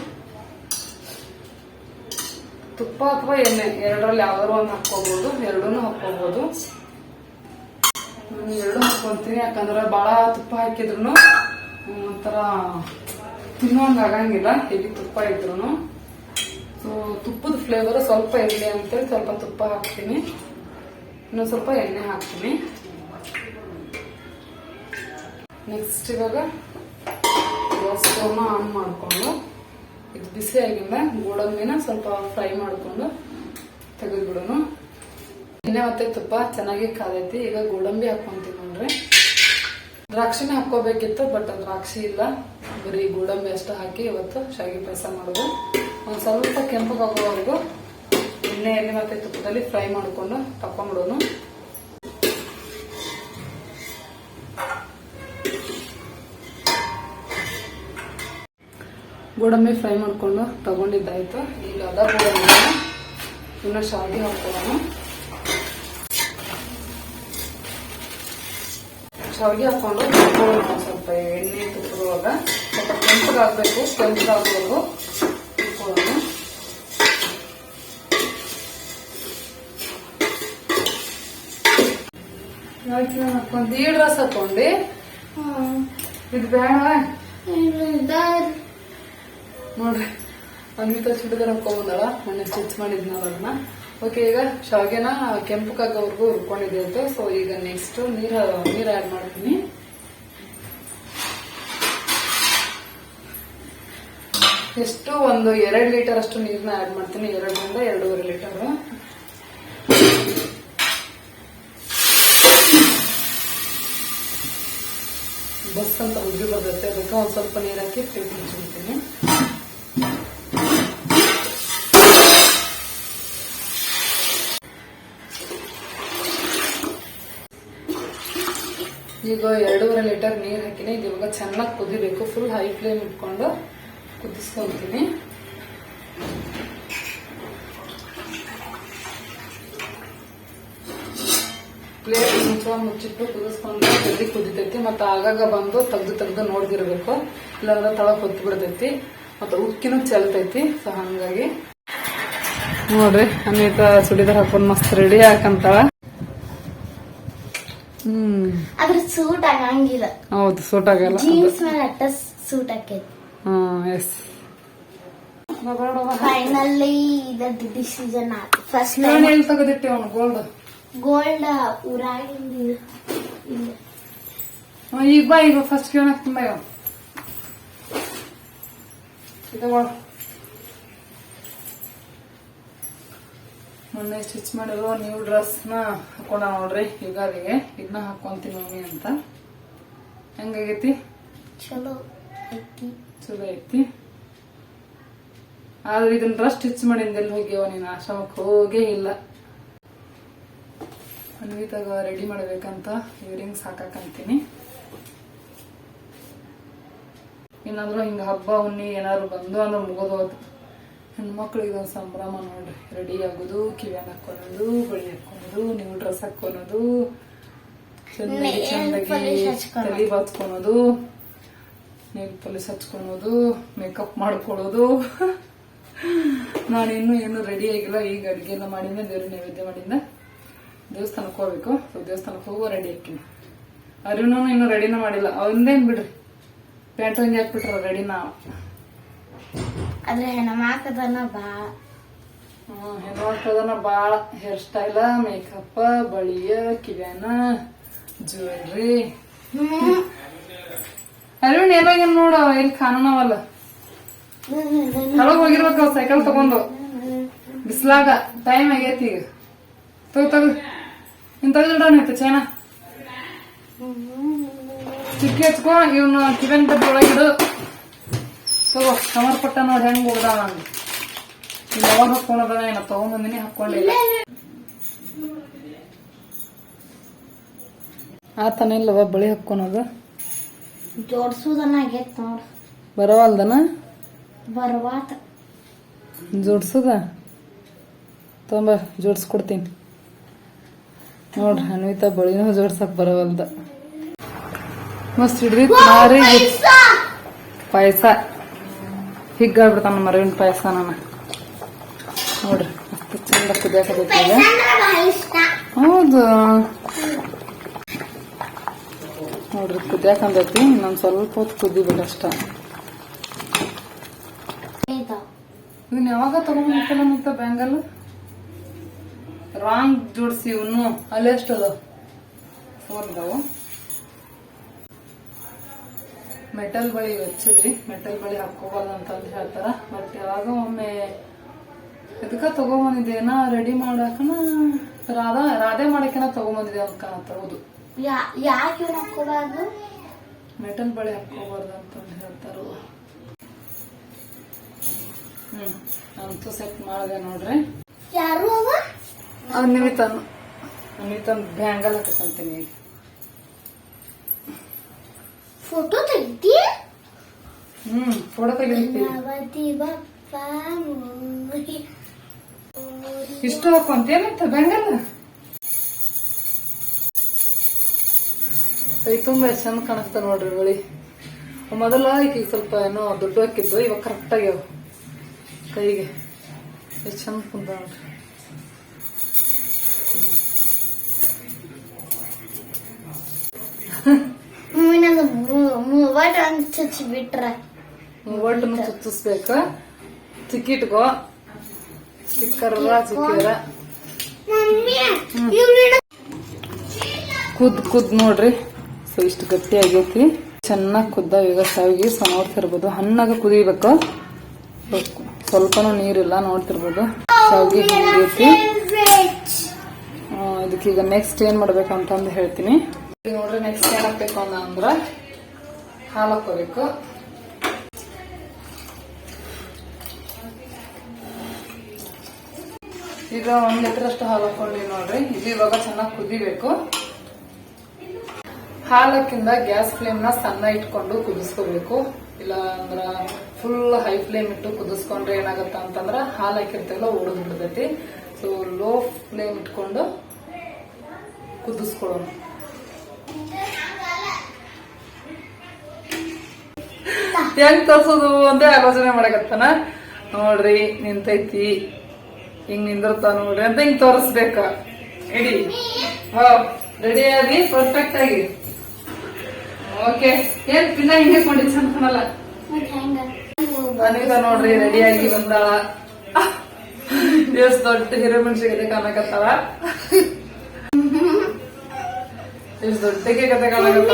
ತುಪ್ಪ ಅಥವಾ ಎಣ್ಣೆ, ಎರಡರಲ್ಲಿ ಯಾವ್ದಾರು ಒಂದು ಹಾಕೋಬಹುದು ಎರಡೂ ಹಾಕೋಬಹುದು ನಾನು ಎರಡು ಹಾಕೊಂತೀನಿ ಯಾಕಂದ್ರೆ ಭಾಳ ತುಪ್ಪ ಹಾಕಿದ್ರು ಒಂಥರ ತಿನ್ನುವಂಗ ಆಗಂಗಿಲ್ಲ, ಹೆವಿ ತುಪ್ಪ ಇದ್ರು ಸೊ ತುಪ್ಪದ ಫ್ಲೇವರ್ ಸ್ವಲ್ಪ ಇರಲಿ ಅಂತೇಳಿ ಸ್ವಲ್ಪ ತುಪ್ಪ ಹಾಕ್ತೀನಿ. ಇನ್ನೊಂದು ಸ್ವಲ್ಪ ಎಣ್ಣೆ ಹಾಕ್ತೀನಿ. ನೆಕ್ಸ್ಟ್ ಇವಾಗ ಸ್ಟವ್ನ ಆನ್ ಮಾಡಿಕೊಂಡು. ಇದು ಬಿಸಿ ಆಗಿಲ್ಲ. ಗೋಡಂಬಿನ ಸ್ವಲ್ಪ ಫ್ರೈ ಮಾಡಿಕೊಂಡು ತೆಗೆದ್ಬಿಡೋಣ. ಎಣ್ಣೆ ಮತ್ತೆ ತುಪ್ಪ ಚೆನ್ನಾಗಿ ಕಾದೈತಿ. ಈಗ ಗೋಡಂಬಿ ಹಾಕೊಂತೀವಿ ನೋಡ್ರಿ. ದ್ರಾಕ್ಷಿನ ಹಾಕೋಬೇಕಿತ್ತು ಬಟ್ ದ್ರಾಕ್ಷಿ ಇಲ್ಲ. ಬರೀ ಗೋಡಂಬಿ ಅಷ್ಟು ಹಾಕಿ ಇವತ್ತು ಶಾಗಿ ಪಾಯಸ ಮಾಡೋದು. ಒಂದು ಸ್ವಲ್ಪ ಕೆಂಪಗಾಗೋವರೆಗೂ ಎಣ್ಣೆಯಲ್ಲಿ ಮತ್ತೆ ತುಪ್ಪದಲ್ಲಿ ಫ್ರೈ ಮಾಡಿಕೊಂಡು ತಕೊಂಡ್ಬಿಡೋನು ಗೋಡಂಬಿ ಫ್ರೈ ಮಾಡಿಕೊಂಡು ತಗೊಂಡಿದ್ದಾಯ್ತು. ಈಗ ಅದ ಗೋಡಂಬಿ ಇನ್ನು ಶಾವಿಗೆ ಹಾಕೊಳ್ಳೋಣ. ಶಾವಿಗೆ ಹಾಕೊಂಡು ಹುರ್ಕೊಳ್ಳೋಣ ಸ್ವಲ್ಪ ಎಣ್ಣೆ ತುಪ್ಪದೊಳಗ ಸ್ವಲ್ಪ ಕೆಂಪಗಾಗಬೇಕು ಕೆಂಪಗಾಗಬೇಕು ಹುರ್ಕೊಳ್ಳೋಣ ಒಂದು ಈಡ್ ರಸ ಹಾಕೊಂಡು ಇದು ಬೇಡ. ನೋಡ್ರಿ, ಅನ್ವಿತಾ ಚುಡಿದಾರ ಹಾಕೊಂಬಂದಳ ಮೊನ್ನೆ ಸ್ಟಿಚ್ ಮಾಡಿದ್ನಲ್ಲ ಅದನ್ನ ಓಕೆ ಈಗ ಶಾವಿಗೆನ ಕೆಂಪು ಹುರ್ಕೊಂಡಿದ್ದೆ ಆಯ್ತು ಸೊ ಈಗ ನೆಕ್ಸ್ಟ್ ನೀರ, ನೀರ್ ಆಡ್ ಮಾಡ್ತೀನಿ. ಎಷ್ಟು? ಒಂದು ಎರಡು ಲೀಟರ್ ಅಷ್ಟು ನೀರನ್ನ ಆಡ್ ಮಾಡ್ತೀನಿ. ಎರಡರಿಂದ ಎರಡೂವರೆ ಲೀಟರ್ ಬಸ್ ಅಂತ ಉದ್ದಿ ಬರ್ತೈತೆ. ಅದಕ್ಕೆ ಒಂದ್ ಸ್ವಲ್ಪ ನೀರ್ ಹಾಕಿ ಮುಚ್ಚಿಡ್ತೀನಿ ಈಗ ಎರಡೂವರೆ ಲೀಟರ್ ನೀರ್ ಹಾಕಿನಿ. ಇದು ಇವಾಗ ಚೆನ್ನಾಗಿ ಕುದಿಬೇಕು. ಫುಲ್ ಹೈ ಫ್ಲೇಮ್ ಇಟ್ಕೊಂಡು ಕುದಿಸ್ಕೊಂತೀನಿ ಪ್ಲೇಟ್ ಮುಚ್ಚುವ ಮುಚ್ಚಿಟ್ಟು ಕುದಿಸ್ಕೊಂಡು ಜಲ್ದಿ ಕುದಿತೈತಿ. ಮತ್ತೆ ಆಗಾಗ ಬಂದು ತೆಗ್ದು ತೆಗ್ದು ನೋಡ್ದಿರ್ಬೇಕು. ಇಲ್ಲಾಂದ್ರೆ ತಳ ಕೊತ್ತು ಬಿಡ್ತೈತಿ. ಮತ್ತೆ ಉಕ್ಕಿನೂ ಚೆಲ್ತೈತಿ. ಸೊ ಹಂಗಾಗಿ ನೋಡ್ರಿ ಅನೇಕ ಸುಡಿದಾರ್ ಹಾಕೊಂಡು ಮಸ್ತ್ ರೆಡಿ ಹಾಕಂತಾಳ ಅದ್ರ ಸೂಟ್ ಆಗಂಗಿಲ್ಲ. ಹೌದು ಸೂಟ್ ಆಗಲ್ಲ. ಜೀನ್ಸ್ ಮೇಲೆ ಅಟ್ಟ ಸೂಟ್ ಹಾಕೈತಿ. ಎಸ್ ಫೈನಲಿ ಇದದ್ದು ಡಿಸಿಷನ್ ಆಯ್ತು ಫಸ್ಟ್ ಏನು ತೆಗೆದಿಟ್ಟೆ ಅವನು? ಗೋಲ್ಡ್ ಗೋಲ್ಡ್ ಊರಾಗಿಂದ ಇದು. ಈಗ ಬಾ ಈಗ ಫಸ್ಟ್ ಕೇಳಕ್ ಹಾಕ್ತೀನಿ ಬಾ ಇವ ತಗೊಳ್ ಮೊನ್ನೆ ಸ್ಟಿಚ್ ಮಾಡಿರೋ ನ್ಯೂ ಡ್ರೆಸ್ನ ಹಾಕೊಂಡ ನೋಡ್ರಿ ಯುಗಾದಿಗೆ. ಇದನ್ನ ಹಾಕೊಂತೀನಿ ಮಮ್ಮಿ ಅಂತ. ಹೆಂಗಾಗೈತಿ? ಚಲೋ ಐತಿ. ಚಲೋ ಐತಿ. ಆದ್ರೆ ಇದನ್ನ ಡ್ರೆಸ್ ಸ್ಟಿಚ್ ಮಾಡಿಂದ ಎಲ್ಲಿ ಹೋಗ್ಯವ ನೀನು? ಆಶ್ರಮಕ್ಕೆ ಹೋಗೇ ಇಲ್ಲ. ಅನ್ವಿತಾಗ ರೆಡಿ ಮಾಡ್ಬೇಕಂತ ಇಯರಿಂಗ್ಸ್ ಹಾಕಕ್ಕಂತೀನಿ ಏನಾದ್ರು ಹಿಂಗ ಹಬ್ಬ ಹುಣ್ಣಿ ಏನಾದ್ರು ಬಂದು ಅಂದ್ರೆ ಮುಗಿದೋದು ಹೆಣ್ಮಕ್ಳಿಗೆ ಒಂದು ಸಂಭ್ರಮ ನೋಡ್ರಿ. ರೆಡಿ ಆಗೋದು ಕಿವ್ಯಾನ ಹಾಕೊಳೋದು ಬಳಿ ಹಾಕೊಳೋದು ನೀವು ಡ್ರೆಸ್ ಹಾಕೊಳೋದು ಚೆನ್ನಾಗಿ ಚಂದಾಗಿ. ತಲೆ ಬಾಚ್ಕೊಳೋದು ನೇಲ್ ಪೊಲೀಸ್ ಹಚ್ಕೊಳೋದು ಮೇಕಪ್ ಮಾಡ್ಕೊಳ್ಳೋದು ನಾನು ಇನ್ನೂ ಏನು ರೆಡಿ ಆಗಿಲ್ಲ. ಈಗ ಅಡುಗೆ ಎಲ್ಲ ಮಾಡಿದ್ದೆ ದೇವ್ರ ನೈವೇದ್ಯ ಮಾಡಿದ್ದ ದೇವಸ್ಥಾನಕ್ಕೆ ಹೋಗ್ಬೇಕು. ಸೊ ದೇವಸ್ಥಾನಕ್ಕೆ ಹೋಗುವ ರೆಡಿ ಹಾಕಿನಿ ಅರಿವನು ಇನ್ನೂ ರೆಡಿನ ಮಾಡಿಲ್ಲ. ಅವನ್ದೇನ್ ಬಿಡ್ರಿ? ಪ್ಯಾಂಟ್ ಹಂಗೆ ಹಾಕ್ಬಿಟ್ರ ರೆಡಿನ. ಆದ್ರೆ ಹೆಣ್ಮಕ್ಳದನ ಬಾ. ಹೆಣ್ಮಕ್ಳದನ ಭಾಳ ಹೇರ್ ಸ್ಟೈಲ ಮೇಕಪ್ ಬಳಿಯ ಕಿವ್ಯಾನ ಜ್ಯುವೆಲ್ರಿ ಅರುಣ್ ಏನಾಗ ನೋಡ ಎಲ್ಲಿ ಕಾನೂನವಲ್ಲ ಹೊರಗೆ ಹೋಗಿರ್ಬೇಕು ಸೈಕಲ್ ತಗೊಂಡು. ಬಿಸ್ಲಾಗ ಟೈಮ್ ಆಗೈತಿ ಈಗ. ತಗೋ ತಗೋ. ಇನ್ ತೆಗೆದಿಡೋಣ ಚೇನ? ಚಿಕ್ಕಿ ಹಚ್ಕೋ ಇವ್ನ ಕಿವೆನ್ ಡಬ್ಬಿ ಒಳಗಿಡು. ತಗೋ ಕಮರ್ ಪಟ್ಟ ನೋಡಿ ಹೆಂಗ್ ಹೋಗ್ದಾವ ನಾನು ಇನ್ನು ಯಾವಾಗ ಹಾಕೊಂಡದ ಏನ ತಗೊಂಬಂದಿನಿ ಹಾಕೊಂಡಿಲ್ಲ ಆತನ ಇಲ್ಲವ ಬಳಿ ಹಾಕೊಳೋದು ಜೋಡ್ಸುದನ್ನ ಆಗೈತ್ ನೋಡ್. ಬರವಲ್ದನ? ಜೋಡ್ಸುದ ಜೋಡ್ಸದ? ತೊಂಬ ಜೋಡ್ಸ್ಕೊಡ್ತೀನಿ. ನೋಡ್ರಿ ಅನ್ವಿತ ಬಳಿನೂ ಜೋಡ್ಸಕ್ ಬರವಲ್ದ. ಮಸ್ತ್ ಹಿಡ್ರಿ ಪಾಯಸ. ಹಿಗ್ಗಾಗ್ಬಿಡ್ತಾನ ಮರವಿನ ಪಾಯಸ ನಾನು ನೋಡ್ರಿ, ಅಷ್ಟು ಚಂದ ಕುದಿಯಾಕತೈತಿ ಈಗ ಹೌದು. ನೋಡ್ರಿ ಕುದಿಯಾಕಂದೈತಿ ಇನ್ನೊಂದು ಸ್ವಲ್ಪ ಹೊತ್ತು ಕುದಿಬೇಕಷ್ಟ ಇದನ್ನ ಯಾವಾಗ ತಗೊಂಡ್ಬಿಟ್ಟಲ್ಲ ಮುಕ್ತ ಬ್ಯಾಂಗಲ್ ರಾಂಗ್ ಜೋಡಿಸಿ ಇವನು. ಅಲ್ಲಿ ಎಷ್ಟದ ಫೋರ್ದವು ಮೆಟಲ್ ಬಳಿ ಹಚ್ಚಲಿ ಮೆಟಲ್ ಬಳಿ ಹಾಕೋಬಾರ್ದು ಅಂತಂದು ಹೇಳ್ತಾರ. ಬಟ್ ಯಾವಾಗ ಒಮ್ಮೆ ಇದಕ್ಕ ತಗೊಂಬಂದಿದ್ದೇನ ರೆಡಿ ಮಾಡಕನ ರಾಧಾ ರಾಧೆ ಮಾಡಕ್ಕೆ ತಗೊಂಬಂದಿದೆ ಅಂತ ಕಾಣತ್ತ ಹೌದು. ಯಾಕೆ ಹಾಕೋಬಾರ್ದು ಮೆಟಲ್ ಬಳಿ ಹಾಕೋಬಾರ್ದು ಅಂತಂದು ಹೇಳ್ತಾರು. ಹ್ಮ್ ಅಂತೂ ಸೆಟ್ ಮಾಡಿದೆ ನೋಡ್ರಿ. ಯಾರು ಅವ? ಅನ್ವಿತನ್ ಅನ್ವಿತನ್ ಬ್ಯಾಂಗಲ್ ಹಾಕಂತೀನಿ ಈಗ ಫೋಟೋ ತೆಗ್ದಿ ಹ್ಮ್ ಫೋಟೋ ತೆಗಿತೀವಿ. ಇಷ್ಟು ಹಾಕೊಂತೇನಂತ ಬ್ಯಾಂಗಲ್ ಕೈ ತುಂಬ ಎಷ್ಟ್ ಚಂದ ಕಾಣಿಸ್ತಾ ನೋಡ್ರಿ ಬಳಿ. ಮೊದಲ ಈಗ ಸ್ವಲ್ಪ ಏನೋ ದುಡ್ಡು ಹಾಕಿದ್ದು ಇವಾಗ ಕರೆಕ್ಟ್ ಆಗ್ಯಾವ ಕೈಗೆ. ಎಷ್ಟು ಚಂದ ಕುಂತ ನೋಡ್ರಿ. ಮಮ್ಮಿ ನಂಗೆ ಮೂವಟ್ ಅಂತ ಚುಚ್ಚಿ ಬಿಟ್ರ. ಒಟ್ಟನ್ನು ಚುಚ್ಚಿಸ್ಬೇಕು ಚಿಕ್ಕಿಟ್ಕೋ ಚಿಕ್ಕಿರ ಇವ್ನ ಕುದ್ ಕುದ್ ನೋಡ್ರಿ. ಸೊ ಇಷ್ಟು ಗಟ್ಟಿ ಆಗೈತಿ ಚೆನ್ನಾಗಿ ಕುದ್ದ ಈಗ ಸಾವಿಗೆ. ಸೊ ನೋಡ್ತಿರ್ಬೋದು. ಹಣ್ಣಾಗ ಕುದಿಬೇಕು. ಸ್ವಲ್ಪ- ಸ್ವಲ್ಪನೂ ನೀರಿಲ್ಲ ನೋಡ್ತಿರ್ಬೋದು. ಸಾವಿಗೆ ಹಿಂಗೈತಿ. ಇದಕ್ಕೀಗ ನೆಕ್ಸ್ಟ್ ಏನ್ ಮಾಡ್ಬೇಕಂತಂದು ಹೇಳ್ತೀನಿ. ನೋಡ್ರಿ ನೆಕ್ಸ್ಟ್ ಏನ್ ಹಾಕ್ಬೇಕು ಅಂದ್ರ ಹಾಲು ಹಾಕೋಬೇಕು ಈಗ ಒಂದ್ ಲೀಟರ್ ಅಷ್ಟು ಹಾಲು ಹಾಕೊಂಡಿ ನೋಡ್ರಿ. ಇದು ಇವಾಗ ಚೆನ್ನಾಗಿ ಕುದಿಬೇಕು. ಹಾಲಕ್ಕಿಂದ ಗ್ಯಾಸ್ ಫ್ಲೇಮ್ನ ಸಣ್ಣ ಇಟ್ಕೊಂಡು ಕುದಿಸ್ಕೋಬೇಕು. ಇಲ್ಲ ಅಂದ್ರ ಫುಲ್ ಹೈ ಫ್ಲೇಮ್ ಇಟ್ಟು ಕುದಿಸ್ಕೊಂಡ್ರೆ ಏನಾಗತ್ತ ಅಂತಂದ್ರ ಹಾಲು ಹಾಕಿರ್ತೇವಲ್ಲ ಉಳಿದ್ ಬಿಡ್ತೈತಿ. ಸೊ ಲೋ ಫ್ಲೇಮ್ ಇಟ್ಕೊಂಡು ಕುದಿಸ್ಕೊಳ್ಳೋಣ. ಹೆಂಗ್ ತರ್ಸೋದು ಅಂತ ಆಲೋಚನೆ ಮಾಡಕತ್ತಾನ? ನೋಡ್ರಿ, ನಿಂತೈತಿ. ಹಿಂಗ್ ನಿಂದಿರ್ತಾವ ನೋಡ್ರಿ. ಅಂತ ಹಿಂಗ್ ತೋರಿಸ್ಬೇಕ? ಇಡಿ. ರೆಡಿ ಆಗಿ ಪರ್ಫೆಕ್ಟ್ ಆಗಿ. ಓಕೆ ಏನ್ ಪಿನ್ನ ಹಿಂಗೆ ಕೊಂಡಿದ್ ಅನ್ಕೊಳಲ್ಲ ಅನಿತಾ ನೋಡ್ರಿ ರೆಡಿ ಆಗಿ ಬಂದಾಳ. ದೊಡ್ಡ ಹಿರೇ ಮನ್ಸಿಗೆ ಕಾಣಕತ್ತಾಳ. ಎಷ್ಟ್ ದೊಡ್ಡಗೆ ದೊಡ್ಡ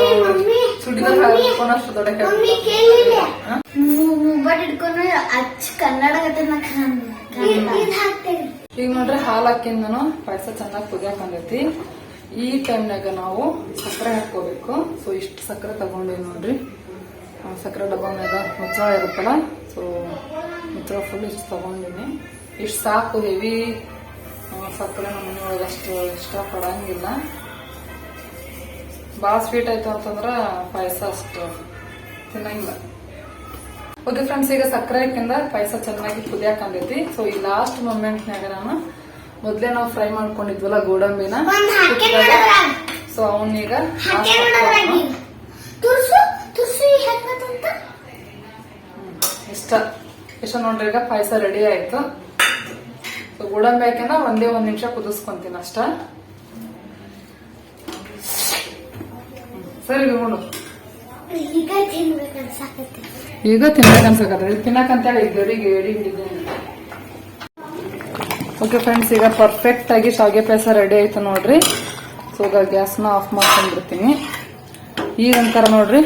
ಅಚ್ಚ ಕನ್ನಡ ಈಗ ನೋಡ್ರಿ ಹಾಲ್ ಹಾಕಿಂದನು ಪಾಯಸ ಚೆನ್ನಾಗಿ ಕುದಿಯಾಕ ಬಂದೈತಿ. ಈ ಟೈಮ್ನಾಗ ನಾವು ಸಕ್ಕರೆ ಹಾಕೋಬೇಕು ಸೊ ಇಷ್ಟು ಸಕ್ಕರೆ ತಗೊಂಡಿವಿ ನೋಡ್ರಿ. ಸಕ್ಕರೆ ಡಬ್ಬ ಮ್ಯಾಗ ಮುಚ್ಚಳ ಇರುತ್ತಲ್ಲ ಸೊ ಮುಚ್ಚಳ ಫುಲ್ ಇಷ್ಟು ತಗೊಂಡಿನಿ. ಇಷ್ಟು ಸಾಕು ಹೆವಿ ಸಕ್ಕರೆ ನಮ್ಮ ಮನೆಯೊಳಗೆ ಅಷ್ಟು ಇಷ್ಟ ಪಡಂಗಿಲ್ಲ ಭಾಳ ಸ್ವೀಟ್ ಆಯ್ತು ಅಂತಂದ್ರ ಪಾಯಸ ಅಷ್ಟು ತಿನ್ನಂಗಿಲ್ಲ. ಓಕೆ ಫ್ರೆಂಡ್ಸ್ ಈಗ ಸಕ್ಕರೆ ಹಾಕಿಂದ ಪಾಯಸ ಚೆನ್ನಾಗಿ ಕುದಿಯಾಕಂದೈತಿ ಸೊ ಈ ಲಾಸ್ಟ್ ಮೊಮೆಂಟ್ನಾಗ ನಾನು ಮೊದ್ಲೇ ನಾವು ಫ್ರೈ ಮಾಡ್ಕೊಂಡಿದ್ವಲ್ಲ ಗೋಡಂಬಿನ. ಸೊ ಅವನ್ನೀಗ ಹೆಂಗತ್ತಂತ? ಇಷ್ಟ. ಇಷ್ಟ ನೋಡ್ರಿ ಈಗ ಪಾಯಸ ರೆಡಿ ಆಯ್ತು. ಸೊ ಗೋಡಂಬಿ ಹಾಕಿನ ಒಂದೇ ಒಂದ್ ನಿಮಿಷ ಕುದಿಸ್ಕೊಂತೀನಿ ಅಷ್ಟ. ಸರಿ ನೋಡು. ಈಗ ತಿನ್ಬೇಕು ಅನ್ಸಾಕತ್ತೆ. ಈಗ ತಿನ್ನಕ್ ಅನ್ಸಕತ್ತ. ತಿನ್ನಕಂತೇಳಿ ಎಡಿ ಹಿಡಿದೇನೆ ಓಕೆ ಫ್ರೆಂಡ್ಸ್ ಈಗ ಪರ್ಫೆಕ್ಟ್ ಆಗಿ ಶಾವಿಗೆ ಪಾಯಸ ರೆಡಿ ಆಯ್ತು ನೋಡ್ರಿ. ಸೊ ಈಗ ಗ್ಯಾಸ್ನ ಆಫ್ ಮಾಡ್ಕೊಂಡ್ಬಿಡ್ತೀನಿ. ಈಗ ಅಂತಾರ ನೋಡ್ರಿ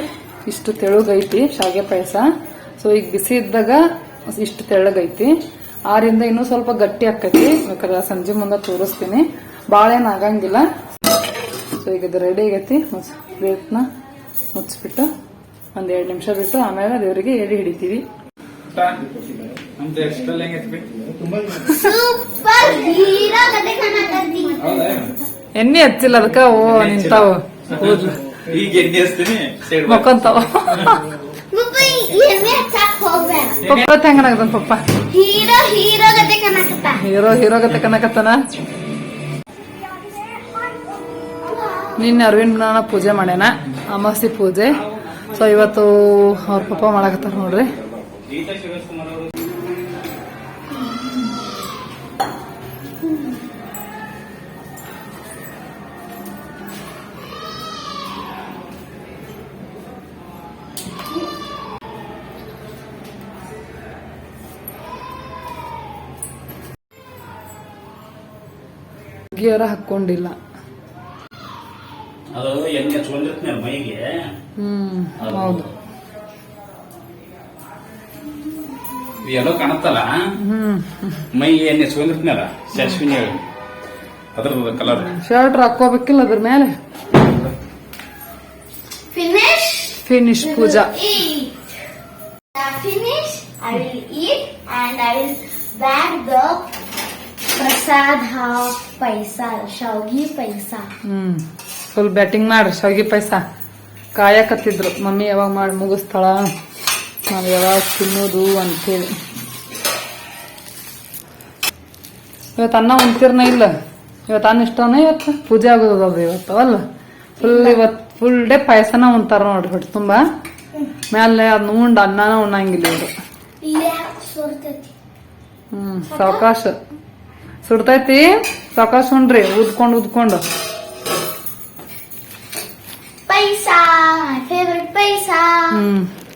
ಇಷ್ಟು ತೆಳುಗೈತಿ ಶಾವಿಗೆ ಪಾಯಸ ಸೊ ಈಗ ಬಿಸಿ ಇದ್ದಾಗ ಇಷ್ಟು ತೆಳ್ಳಗೈತಿ ಆರಿಂದ ಇನ್ನೂ ಸ್ವಲ್ಪ ಗಟ್ಟಿ ಆಕೈತಿ ಬೇಕಾದ್ರೆ ಸಂಜೆ ಮುಂದೆ ತೋರಿಸ್ತೀನಿ. ಭಾಳ ಏನು ಆಗಂಗಿಲ್ಲ. ಸೊ ಈಗ ಇದು ರೆಡಿ ಆಗೈತಿ. ಪ್ಲೇಟ್ನ ಮುಚ್ಚಿಬಿಟ್ಟು ಒಂದು ಎರಡು ನಿಮಿಷ ಬಿಟ್ಟು ಆಮೇಲೆ ದೇವರಿಗೆ ಎಡೆ ಹಿಡಿತೀವಿ. ಅಂತ ಎಕ್ಸ್ಟ್ರಾ ಹೆಂಗೈತಿ ಸೂಪರ್ ಹೀರೋ ಕತೆ ಕಾಣಕತ್ತಿ ಎಣ್ಣೆ ಹಚ್ಚಿಲ್ಲ ಅದಕ್ಕ? ಓ ನಿಂತಾವ. ಕೂದ್ಲು ಈಗ ಎಣ್ಣೆ ಹಚ್ತೀನಿ ಸೈಡ್ ಮಕ್ಕೊಂತಾವ. ಪಪ್ಪ ಪಪ್ಪ ಹೆಂಗನಾಗದ ಪಪ್ಪ? ಹೀರೋ ಹೀರೋ ಕತೆ ಕನಕತ್ತ ಹೀರೋ ಹೀರೋ ಗತೆ ಕನಕತ್ತನ ನಿನ್ನೆ ಅರವಿಂದನ ಪೂಜೆ ಮಾಡ್ಯಾನ ಅಮಾಸಿ ಪೂಜೆ. ಸೊ ಇವತ್ತು ಅವ್ರ ಪಪ್ಪ ಮಾಡಾಕತ್ತಾರ ನೋಡ್ರಿ. ಗೀತಾ ಶಿವಕುಮಾರ್ ಅವರು ಗಿಯರ ಹಾಕೊಂಡಿಲ್ಲ ಅದು ಎಣ್ಣೆ ಹಚ್ಕೊಂಡಿರ್ತೀನಿ ಮೈಗೆ ಹ್ಮ್ ಹೌದು ಎಲ್ಲೋ ಕಾಣತ್ತಲ್ಲ ಹ್ಮ್ ಮೈಗೆ ಎಣ್ಣೆ ಹಚ್ಕೊಂಡಿರ್ತೀನಲ್ಲ ಸಾಸ್ವಿನಿ ಹೇಳಿ ಅದ್ರದ್ದು ಕಲರ್ ಶರ್ಟ್ ಹಾಕೋಬೇಕಿಲ್ಲ ಅದ್ರ ಮೇಲೆ finish finish Pooja eat. I finish, I will eat and I will bag the prasad half paisa, shaugi paisa. Hmm full batting ಮಾಡ್ರಿ ಶಾವಿಗೆ ಪಾಯಸ. ಕಾಯಕತ್ತಿದ್ರು. ಮಮ್ಮಿ ಯಾವಾಗ ಮಾಡಿ ಮುಗಿಸ್ತಾಳ? ನಾವು ಯಾವಾಗ ತಿನ್ನೋದು ಅಂತೇಳಿ. ಇವತ್ತು ಅನ್ನ ಉಣ್ತಿರ್ನ ಇಲ್ಲ. ಇವತ್ತು ಅನ್ನ ಇಷ್ಟನ ಇವತ್ತು ಪೂಜೆ ಆಗೋದದ ಇವತ್ತು ಅಲ್ಲ? ಫುಲ್ ಇವತ್ತು ಫುಲ್ ಡೇ ಪಾಯಸನ ಉಣ್ತಾರ ನೋಡ್ರಿ ಬಿಟ್ಟು ತುಂಬ. ಮ್ಯಾಲೆ ಅದನ್ನ ಉಂಡು ಅನ್ನನ ಉಣ್ಣಂಗಿಲ್ಲ ಇವರು. ಹ್ಮ್ ಸಾವಕಾಶ. ಸುಡ್ತೈತಿ ಸಾವಕಾಶ ಉಣ್ರಿ ಉದ್ಕೊಂಡು ಉದ್ಕೊಂಡು. Paisa, my favorite paisa. Hmm hmm.